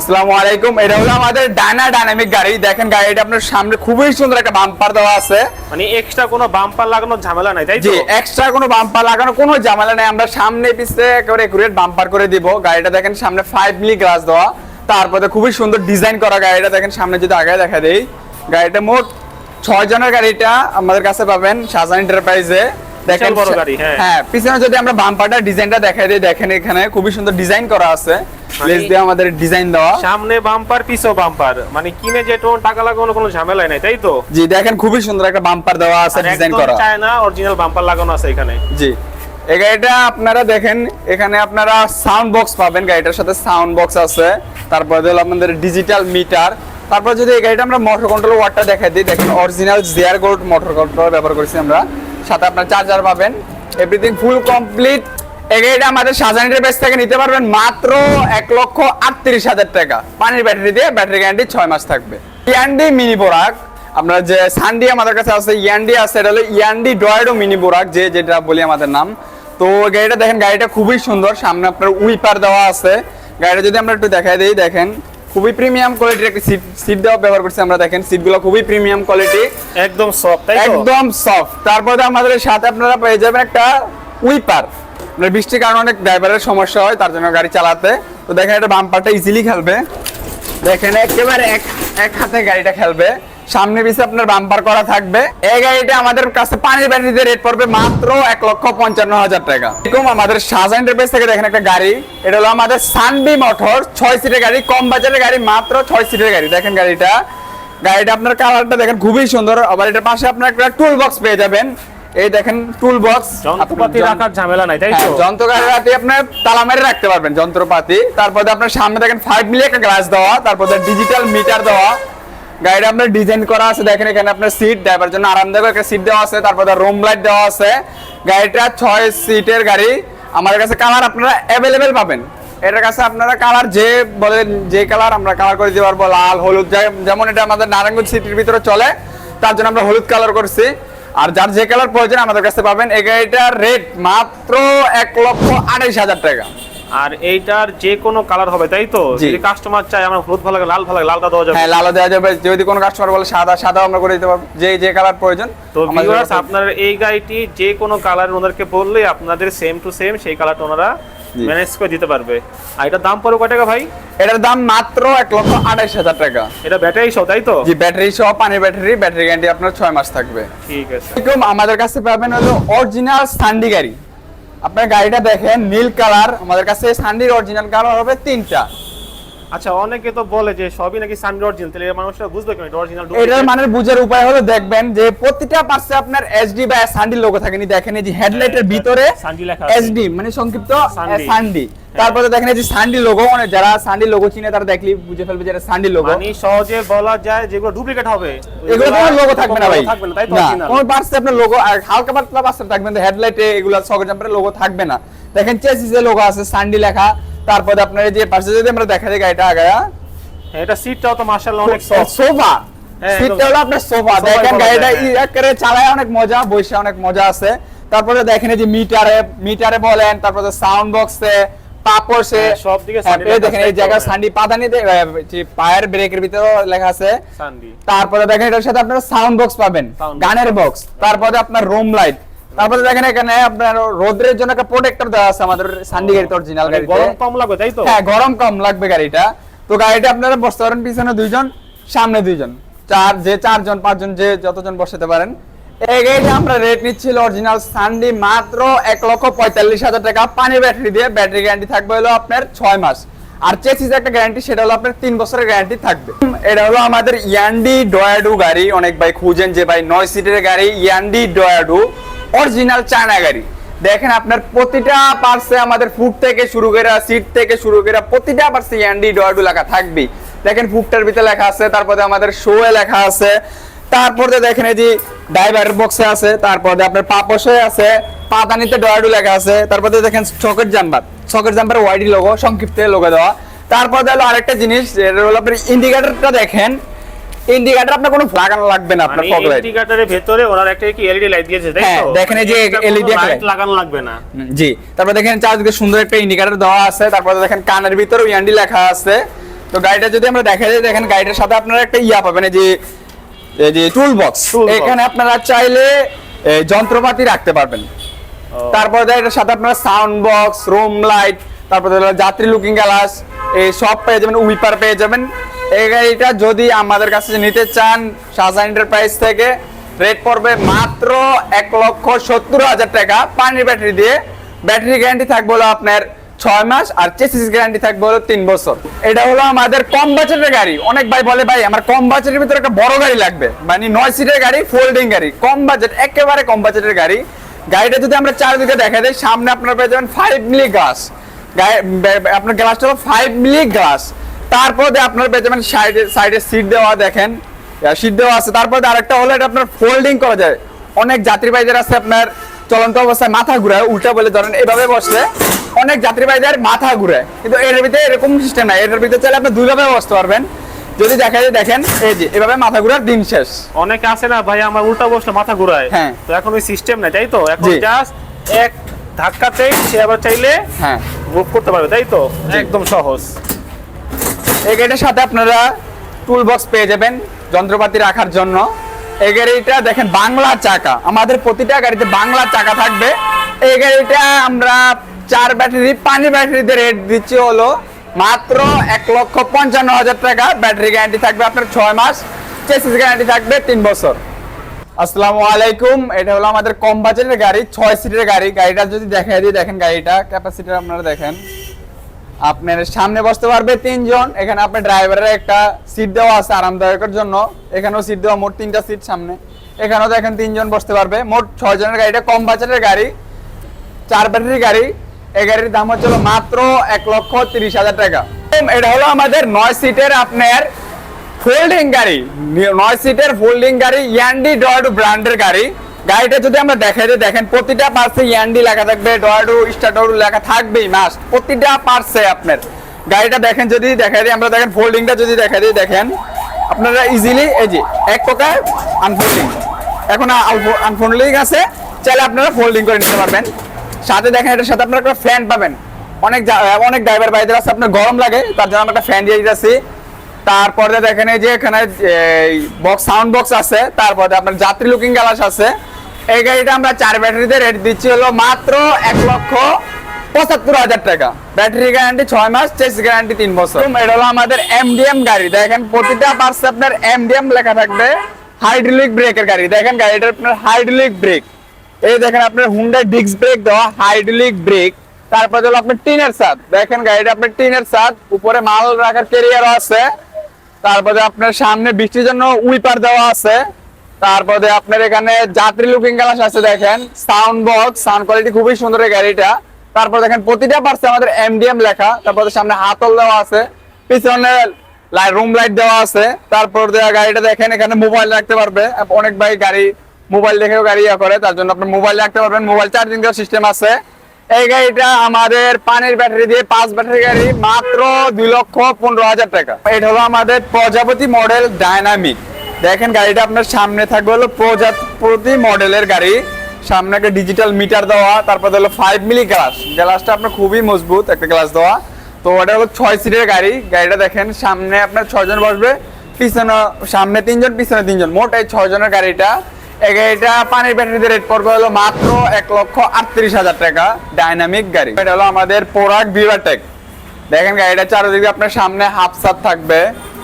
আসসালামু আলাইকুম। এটা হলো আমাদের ডায়না ডাইনামিক গাড়ি। দেখেন গাড়িটা আপনার সামনে খুবই সুন্দর একটা বাম্পার দেওয়া আছে। মানে এক্সট্রা কোনো বাম্পার লাগানোর ঝামেলা নাই তাই জি তো এক্সট্রা কোনো বাম্পার কোনো ঝামেলা নেই। আমরা সামনে পিছে একেবারে একুরেট বাম্পার করে দিব। গাড়িটা দেখেন সামনে ফাইভ মিলি গ্লাস দেওয়া। তারপরে খুবই সুন্দর ডিজাইন করা গাড়িটা দেখেন সামনে যদি আগে দেখা দেই। গাড়িটা মোট ছয় জনের গাড়িটা আমাদের কাছে পাবেন শাহজাহান এন্টারপ্রাইজে দেখেন বড় গাড়ি, হ্যাঁ। হ্যাঁ পিছনে যদি আমরা বাম্পারটা ডিজাইনটা দেখাই দিই দেখেন এখানে খুবই সুন্দর ডিজাইন করা আছে। লেস দিয়ে আমাদের ডিজাইন দেওয়া। সামনে বাম্পার পিছও বাম্পার মানে কিনে যে টোন টাকা লাগানো কোনো ঝামেলা নাই তাই তো? জি দেখেন খুবই সুন্দর একটা বাম্পার দেওয়া আছে ডিজাইন করা। চায়না অরিজিনাল বাম্পার লাগানো আছে এখানে। জি। এই গাড়িটা আপনারা দেখেন এখানে আপনারা সাউন্ড বক্স পাবেন গাড়িটার সাথে সাউন্ড বক্স আছে। তারপরে হলো আপনাদের ডিজিটাল মিটার তারপর যদি এই গাড়িটা আমরা মোটর কন্ট্রোল ওয়ার্ডটা দেখাই দিই দেখেন অরিজিনাল জিয়ার গোল্ড মোটর কন্ট্রোল ব্যবহার করেছি আমরা। সাথে আপনার চার্জার পাবেন। এভরিথিং ফুল কমপ্লিট এই গাড়িটা আমাদের সাজানিটের বেস থেকে নিতে পারবেন মাত্র এক লক্ষ আটত্রিশ হাজার টাকা। পানির ব্যাটারি দিয়ে ব্যাটারি গ্যারান্টি ছয় মাস থাকবে। ইয়ান্ডি মিনি বোরাক আমরা যে সানডি আমাদের কাছে আছে ইয়ান্ডি আছে এটা হলো ইয়ান্ডি ডয়েডো মিনি বোরাক যে যেটা বলি আমাদের নাম। তো গাড়িটা দেখেন গাড়িটা খুবই সুন্দর সামনে আপনার উইপার দেওয়া আছে। গাড়িটা যদি আমরা একটু দেখাই দিই দেখেন খুবই প্রিমিয়াম কোয়ালিটির একটা সিট সিট দেওয়া ব্যবহার করছি আমরা দেখেন সিটগুলো খুবই প্রিমিয়াম কোয়ালিটি। একদম সফট একদম সফট তারপরে আমাদের সাথে আপনারা পেয়ে যাবেন একটা উইপার। মানে বৃষ্টির কারণে অনেক ড্রাইভারের সমস্যা হয়, তার জন্য গাড়ি চালাতে। তো দেখেন এটা বাম্পারটা ইজিলি খেলবে। দেখেন একেবারে এক এক হাতে গাড়িটা খেলবে। সামনে পিছে আপনার বাম্পার করা থাকবে। এই গাড়িটা আমাদের কাছে পানির ব্যাটারিতে রেট পড়বে মাত্র এক লক্ষ পঞ্চান্ন হাজার টাকা। এরকম আমাদের শাহজাহান এন্টারপ্রাইজ থেকে দেখেন একটা গাড়ি। এটা হলো আমাদের সানবি মোটর ছয় সিটের গাড়ি, কম বাজারের গাড়ি, মাত্র ছয় সিটের গাড়ি। দেখেন গাড়িটা। গাড়িটা আপনার কালারটা দেখেন খুবই সুন্দর। আবার এটার পাশে আপনার একটা টুল বক্স পেয়ে যাবেন। এই দেখেন টুল বক্স যন্ত্রপাতি রাখার ঝামেলা নাই তাই তো? হ্যাঁ, যন্ত্রপাতি আপনার তালা মেরে রাখতে পারবেন যন্ত্রপাতি। তারপরে আপনার সামনে দেখেন ফাইভ মিলি একটা গ্লাস দেওয়া তারপরে ডিজিটাল মিটার দেওয়া। গাড়িটা আপনার ডিজাইন করা আছে দেখেন এখানে আপনার সিট ড্রাইভার জন্য আরামদায়ক একটা সিট দেওয়া আছে তারপরে রুম লাইট দেওয়া আছে। গাড়িটা ছয় সিটের গাড়ি। আমাদের কাছে কালার আপনারা অ্যাভেলেবেল পাবেন। এটার কাছে আপনারা কালার যে বলেন যে কালার আমরা কালার করে দিতে পারব লাল হলুদ যেমন এটা আমাদের নারায়ণগঞ্জ সিটির ভিতরে চলে তার জন্য আমরা হলুদ কালার করছি। আর যার যে কালার প্রয়োজন আমাদের কাছে পাবেন এই গাড়িটার রেট মাত্র এক লক্ষ আঠাইশ হাজার টাকা আর এইটার যে কোনো কালার হবে তাই তো। যদি কাস্টমার চায় আমার হলুদ ভালো লাগে লাল ভালো লাগে লালটা দেওয়া যাবে হ্যাঁ লালও দেওয়া যাবে যদি কোনো কাস্টমার বলে সাদা সাদা আমরা করে দিতে পারব যে যে কালার প্রয়োজন তো ভিউয়ার্স আপনার এই গাড়িটি যে কোনো কালার ওনাদেরকে বললে আপনাদের সেম টু সেম সেই কালারটা ওনারা। ম্যানেজ করে দিতে পারবে। আর এটার দাম পড়বে কয় টাকা ভাই? এটার দাম মাত্র এক লক্ষ আঠাইশ হাজার টাকা। এটা ব্যাটারি সহ তাই তো? জি ব্যাটারি সহ পানি ব্যাটারি ব্যাটারি গ্যারান্টি আপনার ছয় মাস থাকবে। ঠিক আছে। এরকম আমাদের কাছে পাবেন হলো অরিজিনাল সান্ডি গাড়ি। আপনার গাড়িটা দেখেন নীল কালার আমাদের কাছে সান্ডির অরিজিনাল কালার হবে তিনটা। আচ্ছা অনেকে তো বলে যে সবই নাকি অরিজিনাল তাহলে বুঝবে কেন অরিজিনাল এটার মানে বুঝার উপায় হলো দেখবেন যে প্রতিটা পাশে আপনার এসডি বা সান্ডি লোগো থাকেনি দেখেন এই যে হেডলাইটের ভিতরে সানডি লেখা এসডি মানে সংক্ষিপ্ত সান্ডি। সান্ডি তারপরে দেখেন এই যে সান্ডি লোগো মানে যারা সান্ডি লোগো চিনে তারা দেখলি বুঝে ফেলবে যে এটা সান্ডি লোগো মানে সহজে বলা যায় যেগুলো ডুপ্লিকেট হবে। এগুলো কোনো লোগো থাকবে না ভাই। থাকবে না তাই তো কোন পার্টসে আপনার লোগো আর হালকা পাতলা পার্টসে থাকবে না হেডলাইটে এগুলো জাম্পারে লোগো থাকবে না। দেখেন চেসিসে লোগো আছে সান্ডি লেখা। তারপরে আপনার এই যে পার্টসে যদি আমরা দেখা যায় গাড়িটা আগায়া হ্যাঁ, এটা সিটটাও তো মাশাআল্লাহ অনেক সোফা হ্যাঁ, সিটটা হলো আপনার সোফা দেখেন গাড়িটা হ্যাঁ। ই- চালায় অনেক মজা বসে অনেক মজা আছে। তারপরে দেখেন এই যে মিটারে মিটারে বলেন তারপরে সাউন্ড বক্সে পাপোশে সব দিকে হ্যাঁ, সান্ডি দেখেন এই একদম, সান্ডি পাদানি পায়ের ব্রেকের ভিতরে লেখা আছে। সানডি তারপরে দেখেন এটার সাথে আপনারা সাউন্ড বক্স পাবেন গানের বক্স তারপরে আপনার রুম লাইট তারপরে দেখেন এখানে আপনার রোদ্রের জন্য একটা প্রোটেক্টর দেওয়া আছে আমাদের সান্ডি গাড়িতে অরিজিনাল গাড়িতে। গরম কম লাগবে তাই তো? হ্যাঁ গরম কম লাগবে গাড়িটা। তো গাড়িটা আপনারা বসতে পারেন পিছনে দুইজন সামনে দুইজন। চার যে চারজন পাঁচজন যে যতজন বসাতে পারেন। এই গাড়িটা আমরা রেট নিচ্ছিল অরিজিনাল সানডি মাত্র এক লক্ষ পঁয়তাল্লিশ হাজার টাকা। পানি ব্যাটারি দিয়ে ব্যাটারি গ্যারান্টি থাকবে হলো আপনার ছয় মাস। আর চেসিস একটা গ্যারান্টি সেটা হলো আপনার তিন বছরের গ্যারান্টি থাকবে। এটা হলো আমাদের ইয়ান্ডি ডয়াডু গাড়ি। অনেক ভাই খুঁজেন যে ভাই নয় সিটের গাড়ি ইয়ান্ডি ডয়াডু অরিজিনাল চায়না গাড়ি। দেখেন আপনার প্রতিটা পার্সে আমাদের ফুড থেকে শুরু করে সিট থেকে শুরু করে প্রতিটা পার্সে ইয়ান্ডি ডয়াডু লেখা থাকবে দেখেন ফুডটার ভিতরে লেখা আছে, তারপরে আমাদের শোয়ে লেখা আছে, তারপরে দেখেন এই যে ড্রাইভার বক্সে আছে, তারপরে আপনার পাপসে আছে পাতানিতে ডয়াডু লেখা আছে, তারপরে দেখেন চকের জাম্পার চকের জাম্পার ওয়াইডি লোগো সংক্ষিপ্ত লোগো দেওয়া। তারপর হলো আরেকটা জিনিস যেটা হলো আপনার ইন্ডিকেটরটা দেখেন ইন্ডিকেটর আপনার কোনো লাগানো লাগবে না আপনার ফগ লাইট ইন্ডিকেটরের ভেতরে ওনার একটা কি এলইডি লাইট দিয়েছে তাই হ্যাঁ, তো? দেখেন এই যে একটা লাইট লাগানো লাগবে না। জি। তারপর দেখেন চারদিকে সুন্দর একটা ইন্ডিকেটর দেওয়া আছে তারপরে দেখেন কানের ভিতরে ইয়ান্ডি লেখা আছে। তো গাড়িটা যদি আমরা দেখা যায় দেখেন গাড়িটার সাথে আপনারা একটা ইয়া পাবেন যে এই যে টুল বক্স এখানে আপনারা চাইলে যন্ত্রপাতি রাখতে পারবেন। তারপর এটার সাথে আপনারা সাউন্ড বক্স রুম লাইট তারপর যাত্রী লুকিং গ্লাস এই সব পেয়ে যাবেন উইপার পেয়ে যাবেন। এই গাড়িটা যদি আমাদের কাছে নিতে চান শাহজাহান এন্টারপ্রাইজ থেকে রেট পড়বে মাত্র এক লক্ষ সত্তর হাজার টাকা। পানির ব্যাটারি দিয়ে। ব্যাটারি গ্যারান্টি থাকবে হলো আপনার ছয় মাস আর চেসিস গ্যারান্টি থাকবে হলো তিন বছর। এটা হলো আমাদের কম বাজেটের গাড়ি। অনেক ভাই বলে, ভাই, আমার কম বাজেটের ভিতরে একটা বড় গাড়ি লাগবে। মানে নয় সিটের গাড়ি ফোল্ডিং গাড়ি। কম বাজেট, একেবারে কম বাজেটের গাড়ি। গাড়িটা যদি আমরা চারদিকে দেখা দেয় সামনে আপনার পেয়ে যাবেন ফাইভ মিলি গ্লাস আপনার গ্লাসটা হলো ফাইভ মিলি গ্লাস তারপরে আপনার পেয়ে যাবেন সাইডে সাইডে সিট দেওয়া দেখেন। সিট দেওয়া আছে। তারপরে আরেকটা হলো এটা আপনার ফোল্ডিং করা যায়। অনেক যাত্রীবাহীদের আছে আপনার চলন্ত অবস্থায় মাথা ঘুরায় উল্টা বলে ধরেন এভাবে বসলে অনেক যাত্রীবাহীদের মাথা ঘুরায়। কিন্তু এর ভিতরে এরকম সিস্টেম নাই। এটার ভিতরে চাইলে আপনি দুইভাবে বসতে পারবেন। যদি দেখা যায় দেখেন এই যে এভাবে মাথা ঘুরার দিন শেষ। অনেকে আছে না ভাই আমার উল্টা বসলে মাথা ঘুরায়। হ্যাঁ। তো এখন ওই সিস্টেম নাই তাই তো? এখন জাস্ট এক ধাক্কাতেই সে আবার চাইলে হ্যাঁ। মুভ করতে পারবে তাই তো? একদম সহজ। এই গাড়িটার সাথে আপনারা টুল বক্স পেয়ে যাবেন যন্ত্রপাতি রাখার জন্য। এই গাড়িটা দেখেন বাংলা চাকা। আমাদের প্রতিটা গাড়িতে বাংলা চাকা থাকবে। এই গাড়িটা আমরা চার ব্যাটারি, পানি ব্যাটারিতে রেট দিচ্ছি হলো মাত্র এক লক্ষ পঞ্চান্ন হাজার টাকা। ব্যাটারি গ্যারান্টি থাকবে আপনার ছয় মাস চেসিস গ্যারান্টি থাকবে তিন বছর। আসসালামু আলাইকুম। এটা হলো আমাদের কম বাজেটের গাড়ি, ছয় সিটের গাড়ি। গাড়িটা যদি দেখাই দিই, দেখেন গাড়িটা ক্যাপাসিটি আপনারা দেখেন। আপনার সামনে বসতে পারবে তিনজন। এখানে আপনার ড্রাইভারের একটা সিট দেওয়া আছে আরামদায়কের জন্য। এখানেও সিট দেওয়া, মোট তিনটা সিট সামনে। এখানেও দেখেন তিনজন বসতে পারবে। মোট ছয় জনের গাড়িটা কম বাজারের গাড়ি, চার ব্যাটারি গাড়ি। এই গাড়ির দাম হচ্ছে হলো মাত্র এক লক্ষ তিরিশ হাজার টাকা। এটা হলো আমাদের নয় সিটের আপনার ফোল্ডিং গাড়ি। নয় সিটের ফোল্ডিং গাড়ি ইয়ান্ডি ডয়েডু ব্র্যান্ডের গাড়ি। গাড়িটা যদি আমরা দেখাই দেখেন প্রতিটা পার্সে ইয়ান্ডি লেখা থাকবে ডয়েডু স্টারডু লেখা থাকবেই মাস প্রতিটা পার্সে আপনার। গাড়িটা দেখেন যদি দেখাই আমরা দেখেন ফোল্ডিংটা যদি দেখাই দিই, দেখেন। আপনারা ইজিলি এই যে, এক প্রকার আনফোল্ডিং এখন আনফোল্ডিং আছে, চাইলে আপনারা ফোল্ডিং করে নিতে পারবেন। সাথে দেখেন, এটার সাথে আপনারা একটা ফ্যান পাবেন। অনেক অনেক ড্রাইভার ভাইদের আছে, আপনার গরম লাগে, তার জন্য আমরা একটা ফ্যান দিয়ে দিতেছি। তারপরে দেখেন এই যে এখানে বক্স সাউন্ড বক্স আছে, তারপরে আপনার যাত্রী লুকিং গ্লাস আছে। এই গাড়িটা আমরা চার ব্যাটারিতে রেট দিচ্ছি হলো মাত্র এক লক্ষ পঁচাত্তর হাজার টাকা। ব্যাটারি গ্যারান্টি ছয় মাস চেস গ্যারান্টি তিন বছর। এটা হলো আমাদের এমডিএম গাড়ি। দেখেন, প্রতিটা পার্সে আপনার এমডিএম লেখা থাকবে হাইড্রোলিক ব্রেকের গাড়ি। দেখেন গাড়িটা আপনার হাইড্রোলিক ব্রেক এই দেখেন, আপনার হুন্ডা ডিস্ক ব্রেক দেওয়া হাইড্রোলিক ব্রেক তারপর হলো আপনার টিনের সাদ দেখেন, গাড়িটা আপনার টিনের সাদ উপরে মাল রাখার কেরিয়ারও আছে। তারপরে আপনার সামনে বৃষ্টির জন্য উইপার দেওয়া আছে। তারপরে আপনার এখানে যাত্রী লুকিং গ্লাস আছে দেখেন। সাউন্ড বক্স সাউন্ড কোয়ালিটি খুবই সুন্দর এই গাড়িটা। তারপর দেখেন, প্রতিটা পার্সে আমাদের এমডিএম লেখা। তারপরে সামনে হাতল দেওয়া আছে। পিছনে লাইট রুম লাইট দেওয়া আছে। তারপর গাড়িটা দেখেন, এখানে মোবাইল রাখতে পারবে। অনেক ভাই গাড়ি মোবাইল দেখেও গাড়ি ইয়া করে। তার জন্য আপনি মোবাইল রাখতে পারবেন। মোবাইল চার্জিং দেওয়ার সিস্টেম আছে। এই গাড়িটা আমাদের পানির ব্যাটারি দিয়ে পাঁচ ব্যাটারি গাড়ি, মাত্র দুই লক্ষ পনেরো হাজার টাকা। এটা হলো আমাদের প্রজাপতি মডেল ডাইনামিক দেখেন গাড়িটা আপনার সামনে থাকবে হলো প্রজাপতি মডেলের গাড়ি। সামনে একটা ডিজিটাল মিটার দেওয়া, তারপর হলো ফাইভ মিলি গ্লাস গ্লাসটা আপনার খুবই মজবুত একটা গ্লাস দেওয়া। তো ওটা হলো ছয় সিটের গাড়ি। গাড়িটা দেখেন, সামনে আপনার ছয়জন বসবে, পিছনে, সামনে তিনজন, পিছনে তিনজন। মোট এই ছয় জনের গাড়িটা। এই গাড়িটা পানির ব্যাটারিতে রেট পড়বে হলো মাত্র এক লক্ষ আটত্রিশ হাজার টাকা। ডাইনামিক গাড়ি। এটা হলো আমাদের পোরাক ভিভাটেক দেখেন গাড়িটা চারিদিকে আপনার সামনে হাফ সাত থাকবে।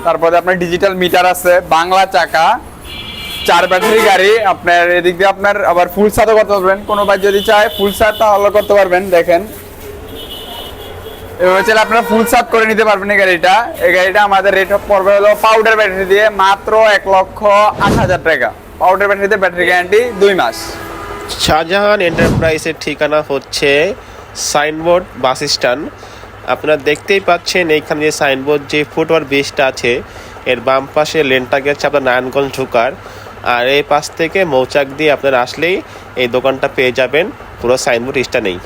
তারপরে আপনার ডিজিটাল মিটার আছে, বাংলা চাকা, চার ব্যাটারি গাড়ি, আপনার এদিক দিয়ে আপনার আবার ফুল সাতও করতে পারবেন। কোনো ভাই যদি চায় ফুল সাত তাহলে করতে পারবেন, দেখেন। এভাবে চাইলে আপনারা ফুল সাত করে নিতে পারবেন এই গাড়িটা। এই গাড়িটা আমাদের রেট পড়বে হলো পাউডার ব্যাটারি দিয়ে মাত্র এক লক্ষ আট হাজার টাকা। পাউডার ব্যাটারিতে ব্যাটারি গ্যারান্টি দুই মাস। শাহজাহান এন্টারপ্রাইজের ঠিকানা হচ্ছে সাইনবোর্ড বাস স্ট্যান্ড। আপনারা দেখতেই পাচ্ছেন এইখানে যে সাইনবোর্ড যে ফুটওভার ব্রিজটা আছে, এর বাম পাশে লেনটা গেছে আপনার নারায়ণগঞ্জ ঢুকার। আর এই পাশ থেকে মৌচাক দিয়ে আপনারা আসলেই এই দোকানটা পেয়ে যাবেন। পুরো সাইনবোর্ড স্টা নেই।